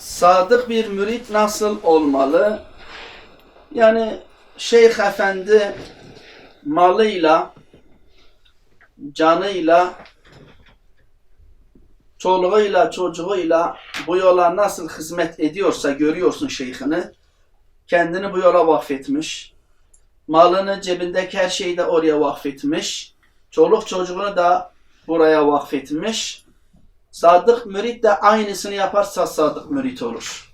sadık bir mürit nasıl olmalı? Yani Şeyh Efendi malıyla, canıyla, çoluğuyla, çocuğuyla bu yola nasıl hizmet ediyorsa görüyorsun şeyhini. Kendini bu yola vakfetmiş. Malını, cebindeki her şeyi de oraya vakfetmiş. Çoluk çocuğunu da buraya vakfetmiş. Sadık mürit de aynısını yaparsa sadık mürit olur.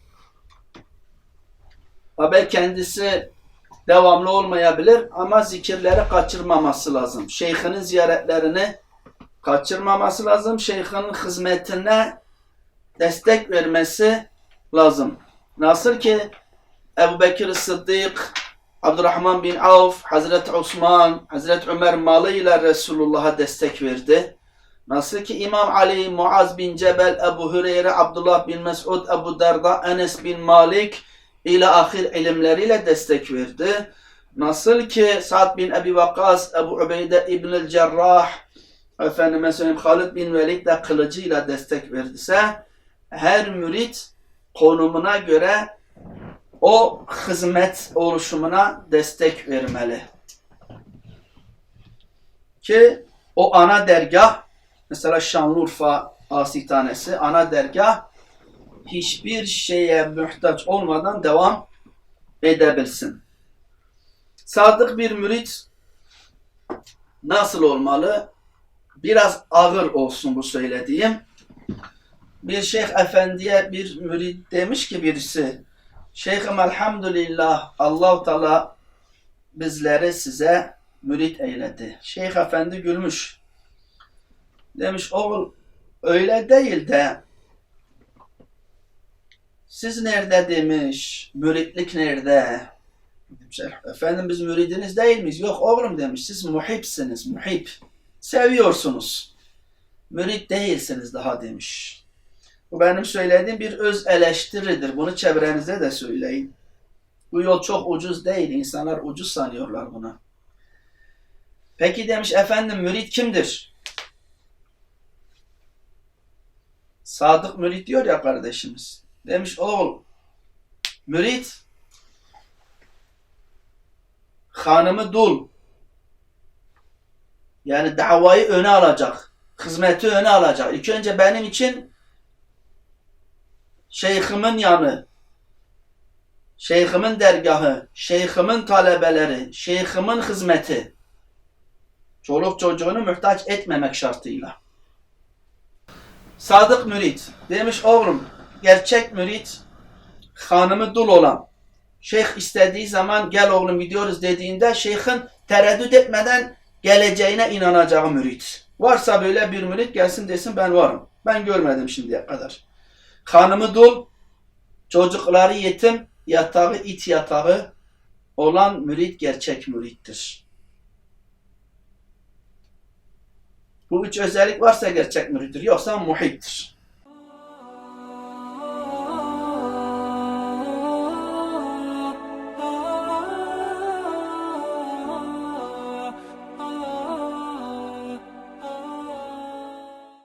Haber kendisi devamlı olmayabilir ama zikirleri kaçırmaması lazım. Şeyhinin ziyaretlerini kaçırmaması lazım. Şeyhinin hizmetine destek vermesi lazım. Nasıl ki Ebu Bekir Sıddık, Abdurrahman bin Avf, Hazreti Osman, Hazreti Ömer malıyla Resulullah'a destek verdi. Nasıl ki İmam Ali, Muaz bin Cebel, Ebu Hüreyre, Abdullah bin Mesud, Ebu Derda, Enes bin Malik ile ahir ilimleriyle destek verdi. Nasıl ki Sa'd bin Ebi Vakkas, Ebu Ubeyde İbnül Cerrah, efendime söyleyeyim Halid bin Velid de kılıcıyla destek verdiyse her mürit konumuna göre o hizmet oluşumuna destek vermeli. Ki o ana dergah mesela Şanlıurfa Asitanesi ana dergah hiçbir şeye muhtaç olmadan devam edebilsin. Sadık bir mürit nasıl olmalı? Biraz ağır olsun bu söylediğim. Bir şeyh efendiye bir mürit demiş ki birisi Şeyhim elhamdülillah Allah Teala bizleri size mürit eyledi. Şeyh efendi gülmüş. Demiş oğul öyle değil de siz nerede demiş, müritlik nerede? Efendim biz müridiniz değil miyiz? Yok oğlum demiş, siz muhipsiniz, muhip. Seviyorsunuz. Mürit değilsiniz daha demiş. Bu benim söylediğim bir öz eleştiridir. Bunu çevrenize de söyleyin. Bu yol çok ucuz değil. İnsanlar ucuz sanıyorlar bunu. Peki demiş efendim mürit kimdir? Sadık mürit diyor ya kardeşimiz. Demiş oğul mürit hanımı dul yani davayı öne alacak. Hizmeti öne alacak. İlk önce benim için şeyhimin yanı, şeyhimin dergahı, şeyhimin talebeleri, şeyhimin hizmeti. Çoluk çocuğunu muhtaç etmemek şartıyla. Sadık mürit. Demiş oğlum gerçek mürit hanımı dul olan. Şeyh istediği zaman gel oğlum gidiyoruz dediğinde şeyhin tereddüt etmeden geleceğine inanacağı mürit. Varsa böyle bir mürit gelsin desin ben varım. Ben görmedim şimdiye kadar. Hanımı dul, çocukları yetim, yatağı it yatağı olan mürit gerçek mürittir. Bu üç özellik varsa gerçek mürittir. Yoksa muhittir.